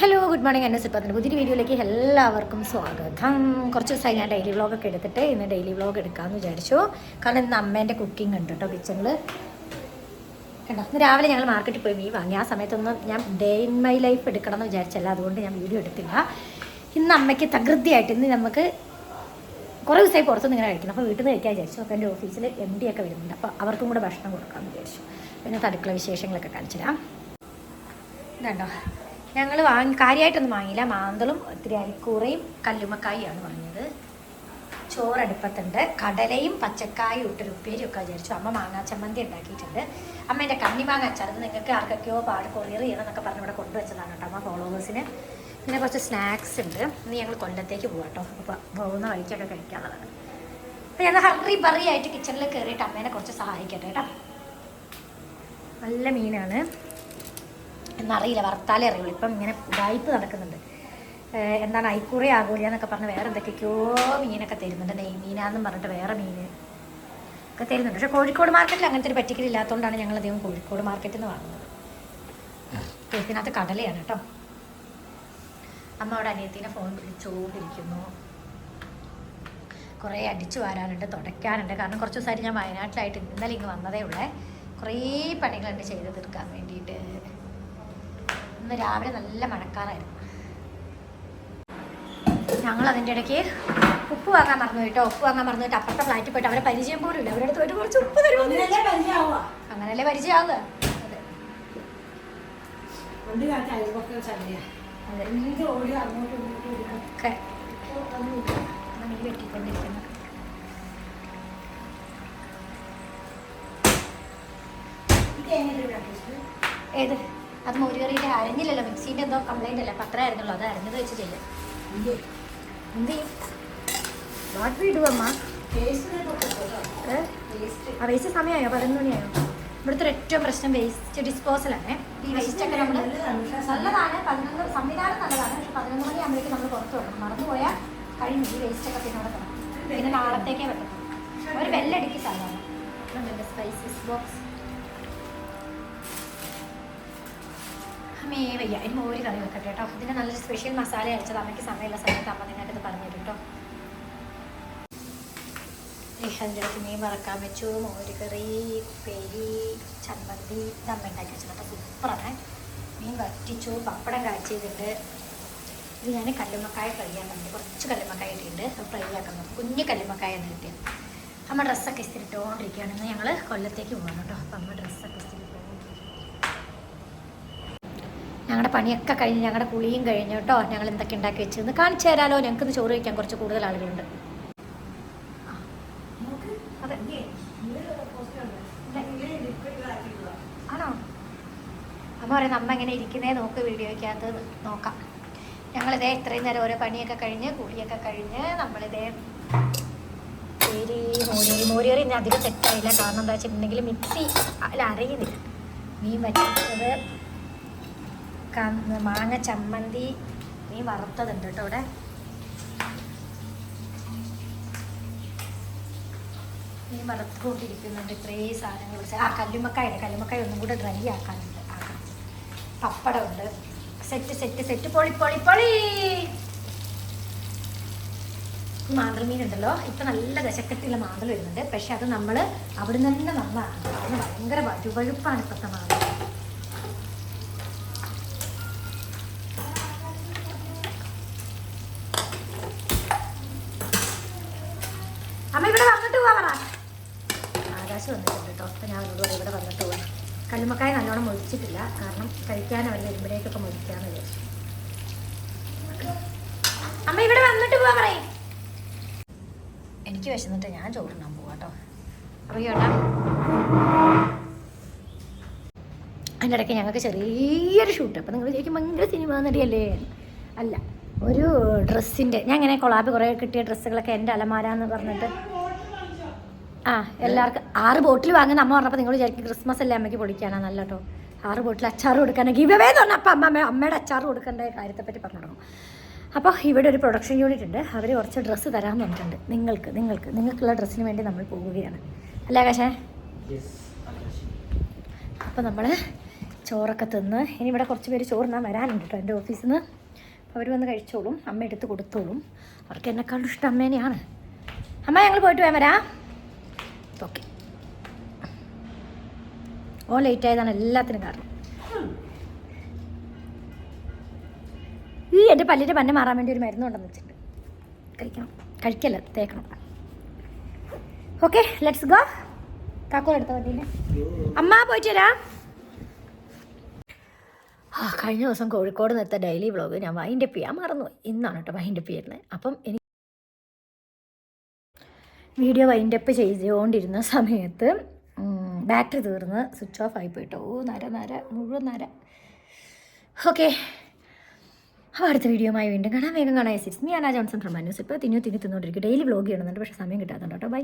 Hello good morning എന്നെ സിപ്പത്തിന്റെ പുതിയൊരു വീഡിയോയിലേക്ക് എല്ലാവർക്കും സ്വാഗതം. കുറച്ച് ദിവസമായി ഞാൻ ഡെയിലി വ്ളോഗൊക്കെ എടുത്തിട്ട് ഇന്ന് ഡെയിലി വ്ളോഗ് എടുക്കാമെന്ന് വിചാരിച്ചു. കാരണം ഇന്ന് അമ്മേന്റെ കുക്കിംഗ് ഉണ്ട് കേട്ടോ കിച്ചണിൽ കണ്ടോ? ഇന്ന് രാവിലെ ഞങ്ങൾ മാർക്കറ്റിൽ പോയി മീൻ വാങ്ങി. ആ സമയത്തൊന്നും ഞാൻ ഡേ ഇൻ മൈ ലൈഫ് എടുക്കണം എന്ന് വിചാരിച്ചല്ല. അതുകൊണ്ട് ഞാൻ വീഡിയോ എടുത്തില്ല. ഇന്ന് അമ്മയ്ക്ക് തകൃതിയായിട്ട് ഇന്ന് നമുക്ക് കുറേ ദിവസമായി പുറത്തുനിന്ന് ഇങ്ങനെ കഴിക്കണം അപ്പോൾ വീട്ടിൽ നിന്ന് കഴിക്കാൻ വിചാരിച്ചു. അപ്പോൾ എന്റെ ഓഫീസിൽ എം ഡി ഒക്കെ വരുന്നുണ്ട്. അപ്പോൾ അവർക്കും കൂടെ ഭക്ഷണം കൊടുക്കാമെന്ന് വിചാരിച്ചു. പിന്നെ അടുക്കള വിശേഷങ്ങളൊക്കെ കാണിച്ചു തരാം ഇതുണ്ടോ ഞങ്ങൾ വാങ്ങി കാര്യമായിട്ടൊന്നും വാങ്ങിയില്ല. മാന്തളും ഒത്തിരി അരിക്കൂറയും കല്ലുമ്മക്കായാണ് വാങ്ങിയത് ചോറടുപ്പത്തുണ്ട്. കടലയും പച്ചക്കായും ഇട്ടൊരു ഉപ്പേരി ഒക്കെ വിചാരിച്ചു. അമ്മ മാങ്ങാ ചമ്മന്തി ഉണ്ടാക്കിയിട്ടുണ്ട്. അമ്മേന്റെ കണ്ണിമാങ്ങ അച്ചാർ നിങ്ങൾക്ക് ആർക്കൊക്കെയോ പാട് കൊറിയർ ചെയ്യണം എന്നൊക്കെ പറഞ്ഞ് ഇവിടെ കൊണ്ടുവച്ചതാണ് കേട്ടോ അമ്മ ഫോളോവേഴ്സിന്. പിന്നെ കുറച്ച് സ്നാക്സ് ഉണ്ട്. ഇന്ന് ഞങ്ങൾ കൊല്ലത്തേക്ക് പോകാം അപ്പോൾ പോകുന്ന വഴിക്കൊക്കെ കഴിക്കാനുള്ളതാണ് അപ്പോൾ ഞങ്ങൾ ഹറി ബറി ആയിട്ട് കിച്ചണിൽ കയറിയിട്ട് അമ്മേനെ കുറച്ച് സഹായിക്കട്ടെ കേട്ടോ. നല്ല മീനാണ്. എന്നറിയില്ല വർത്താലേ അറിയുള്ളൂ. ഇപ്പം ഇങ്ങനെ വായ്പ നടക്കുന്നുണ്ട്. എന്താണ് ഐക്കൂറി ആകൂല എന്നൊക്കെ പറഞ്ഞ് വേറെ എന്തൊക്കെയോ മീനൊക്കെ തരുന്നുണ്ട്. നെയ് മീനാന്നും പറഞ്ഞിട്ട് വേറെ മീൻ ഒക്കെ തരുന്നുണ്ട്. പക്ഷേ കോഴിക്കോട് മാർക്കറ്റിൽ അങ്ങനത്തെ ഒരു പറ്റിക്കൽ ഇല്ലാത്തതുകൊണ്ടാണ് ഞങ്ങൾ അധികം കോഴിക്കോട് മാർക്കറ്റിൽ നിന്ന് വാങ്ങുന്നത്. ഇതിനകത്ത് കടലയാണ് കേട്ടോ. അമ്മ അവിടെ അനിയത്തിനെ ഫോൺ വിളിച്ചുകൊണ്ടിരിക്കുന്നു കുറേ അടിച്ചു വാരാനുണ്ട് തുടയ്ക്കാനുണ്ട്. കാരണം കുറച്ച് ദിവസമായിട്ട് ഞാൻ വയനാട്ടിലായിട്ട് ഇന്നലെ ഇങ്ങ് വന്നതേ ഉള്ളേ. കുറേ പണികളുണ്ട് ചെയ്ത് തീർക്കാൻ വേണ്ടിയിട്ട് ഇന്ന് രാവിലെ നല്ല മഴക്കാറായിരുന്നു ഞങ്ങൾ അതിന്റെ ഇടയ്ക്ക് ഉപ്പ് വാങ്ങാൻ മറന്നു കേട്ടോ. ഉപ്പ് വാങ്ങാൻ മറന്നു പോയിട്ട് അപ്പുറത്തെ ഫ്ലാറ്റിൽ പോയിട്ട് അവരെ പരിചയം പോലും ഇല്ല. അവരുടെ അടുത്ത് പോയിട്ട് കുറച്ച് ഉപ്പ് തരുമോ അങ്ങനല്ലേ പരിചയമാവുക? ഒക്കെ. ഏത്? അത് മോരുകറിയിൽ അരഞ്ഞില്ലല്ലോ മിക്സീന്റെ എന്തോ കംപ്ലൈന്റ് അല്ല? അപ്പം അത്ര ആയിരുന്നുള്ളൂ അത് അരഞ്ഞത് വെച്ച് ചെയ്യാം എന്ത്? വാട്ട് വി ഡു അമ്മ ഏ? ആ വേസ്റ്റ് സമയമായോ? പതിനൊന്ന് മണിയായോ? ഇവിടുത്തെ ഏറ്റവും പ്രശ്നം വേസ്റ്റ് ഡിസ്പോസലാണ് ഈ വേസ്റ്റ് ഒക്കെ നമ്മൾ നല്ലതാണ് പതിനൊന്ന് സംവിധാനം നല്ലതാണ് പക്ഷെ പതിനൊന്ന് മണിയാകുമ്പോഴേക്കും നമ്മൾ പുറത്ത് വെക്കണം മറന്നുപോയാൽ കഴിഞ്ഞു ഈ വേസ്റ്റ് ഒക്കെ പിന്നെ അവിടെ പിന്നെ നാളത്തേക്കേ വെക്കണം ഒരു ബെല്ലടിക്ക് സാധാരണ. സ്പൈസസ് ബോക്സ് അമ്മേ വയ്യ അതിന് മോര് കറി വെക്കട്ടെ കേട്ടോ. ഇതിന് നല്ലൊരു സ്പെഷ്യൽ മസാല അരച്ചത് അമ്മയ്ക്ക് സമയമുള്ള സമയത്ത് അമ്മ നിങ്ങൾക്ക് ഇത് പറഞ്ഞു കേട്ടോ. അതിന്റെ ഇടയ്ക്ക് മീൻ വറക്കാൻ വെച്ചു മോര് കറി പെരി ചമ്മന്തി ഇതമ്മ ഉണ്ടാക്കി വെച്ചു കേട്ടോ. സൂപ്പറാണ്. മീൻ വറ്റിച്ചു പപ്പടം കാച്ചിയതുണ്ട് ഇത് ഞാൻ കല്ലുമ്മക്കായ ഫ്രൈ ആക്കുന്നുണ്ട് കുറച്ച് കല്ലുമ്മക്കായ ഇട്ടിട്ടുണ്ട്. ഫ്രൈ ആക്കുന്നു കുഞ്ഞ് കല്ലുമ്മക്കായ എന്ന് കിട്ടിയത് അമ്മ ഡ്രസ്സൊക്കെ ഇസ്തിരിട്ടോണ്ടിരിക്കുകയാണ് ഇന്ന് ഞങ്ങൾ കൊല്ലത്തേക്ക് പോകണം കേട്ടോ. അപ്പം അമ്മ ഡ്രസ്സൊക്കെ ഇസ്തിരിട്ടോണ്ടിരിക്കും ഞങ്ങളുടെ പണിയൊക്കെ കഴിഞ്ഞ് ഞങ്ങളുടെ കുളിയും കഴിഞ്ഞു കേട്ടോ. ഞങ്ങൾ എന്തൊക്കെ ഉണ്ടാക്കി വെച്ചെന്ന് കാണിച്ചു തരാലോ. ഞങ്ങൾക്ക് ചോറ് കഴിക്കാൻ കുറച്ച് കൂടുതൽ ആളുകളുണ്ട്. ആണോ? അമ്മ പറയുന്നത് അമ്മ എങ്ങനെ ഇരിക്കുന്നേ? നോക്ക് വീഡിയോയ്ക്കകത്ത് നോക്കാം. ഞങ്ങളിതേ ഇത്രയും നേരം ഓരോ പണിയൊക്കെ കഴിഞ്ഞ് കുളിയൊക്കെ കഴിഞ്ഞ് നമ്മളിതേ പേരി മോരിയറി മോരിയറി ഇനി അധികം സെറ്റായില്ല കാരണം എന്താ വെച്ചിട്ടുണ്ടെങ്കിൽ മിക്സി അല്ല അറിയുന്നില്ല മീൻ വറ്റിച്ചത് മാങ്ങ ചമ്മന്തി നീ വറുത്തതുണ്ട് കേട്ടോ ഇവിടെ മീൻ വറുത്തുകൊണ്ടിരിക്കുന്നുണ്ട് ഇത്രയും സാധനങ്ങൾ ആ കല്ലുമ്മക്കായുണ്ട് കല്ലുമ്മക്കായ ഒന്നും കൂടെ ഡ്രൈ ആക്കാനുണ്ട്. ആക്കണം പപ്പടമുണ്ട്. സെറ്റ് സെറ്റ് സെറ്റ് പൊളി പൊളി പൊളി! മാന്തൽ മീൻ ഉണ്ടല്ലോ ഇപ്പം നല്ല ദശക്കത്തിലുള്ള മാന്തൽ വരുന്നുണ്ട്. പക്ഷെ അത് നമ്മൾ അവിടെ നിന്ന് തന്നെ നന്നാണ് ഭയങ്കര വഴുവഴുപ്പാണ് ഇപ്പോഴത്തെ മാന്തൽ അമ്മ ഇവിടെ വന്നിട്ട് പോവാ പറ ആകാശ് അപ്പം ഞാൻ പറയും ഇവിടെ വന്നിട്ട് പോകാം കല്ലുമ്മക്കായ നല്ലോണം മുഴിച്ചിട്ടില്ല കാരണം കഴിക്കാൻ വല്ല മുഴിക്കാന്ന് വിചാരിച്ചു. അമ്മ ഇവിടെ വന്നിട്ട് പോവാ പറയും. എനിക്ക് വിശന്നിട്ട് ഞാൻ ചോറിനാൻ പോവാട്ടോ അപ്പോൾ അതിന്റെ ഇടയ്ക്ക് ഞങ്ങൾക്ക് ചെറിയൊരു ഷൂട്ട്. അപ്പോൾ നിങ്ങൾ ചോദിക്കും ഭയങ്കര സിനിമ നടിയല്ലേ? അല്ല ഒരു ഡ്രസ്സിന്റെ ഞാൻ ഇങ്ങനെ കൊളാബ് കുറേ കിട്ടിയ ഡ്രസ്സുകളൊക്കെ എന്റെ അലമാര എന്ന് പറഞ്ഞിട്ട് ആ എല്ലാവർക്കും ആറ് ബോട്ടിൽ വാങ്ങുന്ന അമ്മ പറഞ്ഞപ്പോൾ നിങ്ങൾ വിചാരിക്കും ക്രിസ്മസ് അല്ലേ അമ്മയ്ക്ക് പൊടിക്കാനാണ് നല്ല കേട്ടോ ആറ് ബോട്ടിൽ അച്ചാർ കൊടുക്കാനാണ് ഗിവ് അവേ എന്ന് പറഞ്ഞാൽ അപ്പം അമ്മ അമ്മയുടെ അച്ചാർ കൊടുക്കേണ്ട കാര്യത്തെപ്പറ്റി പറഞ്ഞു തുടങ്ങും. അപ്പോൾ ഇവിടെ ഒരു പ്രൊഡക്ഷൻ യൂണിറ്റ് ഉണ്ട്. അവർ കുറച്ച് ഡ്രസ്സ് തരാമെന്ന് പറഞ്ഞിട്ടുണ്ട്. നിങ്ങൾക്ക് നിങ്ങൾക്ക് നിങ്ങൾക്കുള്ള ഡ്രസ്സിന് വേണ്ടി നമ്മൾ പോവുകയാണ്. അല്ലേ ആകാശേ? അപ്പോൾ നമ്മൾ ചോറൊക്കെ തിന്ന് ഇനി ഇവിടെ കുറച്ച് പേര് ചോറിനാൻ വരാനുണ്ട് കേട്ടോ എന്റെ ഓഫീസിൽ നിന്ന് അപ്പോൾ അവർ വന്ന് കഴിച്ചോളും അമ്മ എടുത്ത് കൊടുത്തോളും. അവർക്ക് എന്നെക്കാളും ഇഷ്ടം അമ്മേനെയാണ്. അമ്മ ഞങ്ങൾ പോയിട്ട് വരാം. ഓക്കെ. ഓ ലേറ്റ് ആയതാണ്. എല്ലാത്തിനും കാരണം. ഈ എന്റെ പല്ലിന്റെ പന്നെ മാറാൻ വേണ്ടി ഒരു മരുന്ന് കൊണ്ടുവന്ന് വെച്ചിട്ടുണ്ട്. കഴിക്കണം. കഴിക്കല്ല തേക്കണം. ഓക്കെ ലെറ്റ്സ് ഗോ കാക്കോൾ എടുത്ത വണ്ടീനെ അമ്മ പോയിട്ട് വരാം. ആ കഴിഞ്ഞ ദിവസം കോഴിക്കോട് നിർത്ത ഡെയിലി വ്ളോഗ് ഞാൻ വൈൻഡപ്പ് ചെയ്യാൻ മറന്നു ഇന്നാണ് കേട്ടോ വൈൻഡപ്പ് ചെയ്യുന്നത്. അപ്പം എനിക്ക് വീഡിയോ വൈൻഡപ്പ് ചെയ്തുകൊണ്ടിരുന്ന സമയത്ത് ബാറ്ററി തീർന്ന് സ്വിച്ച് ഓഫ് ആയി പോയിട്ടോ ഓ നര നര മുഴുവൻ നര. ഓക്കെ അപ്പോൾ അടുത്ത വീഡിയോയുമായി വീണ്ടും കാണാം. വേഗം കാണാൻ സിക്സ് മീ അനാ ജോൺസൺ ഫ്രം ന്യൂസ് ഇപ്പോൾ തിന്നു തിന്നു തിന്നുകൊണ്ടിരിക്കും ഡെയിലി വ്ലോഗ് ചെയ്യണമെന്നുണ്ട് പക്ഷേ സമയം കിട്ടാത്തുണ്ട് കേട്ടോ ബൈ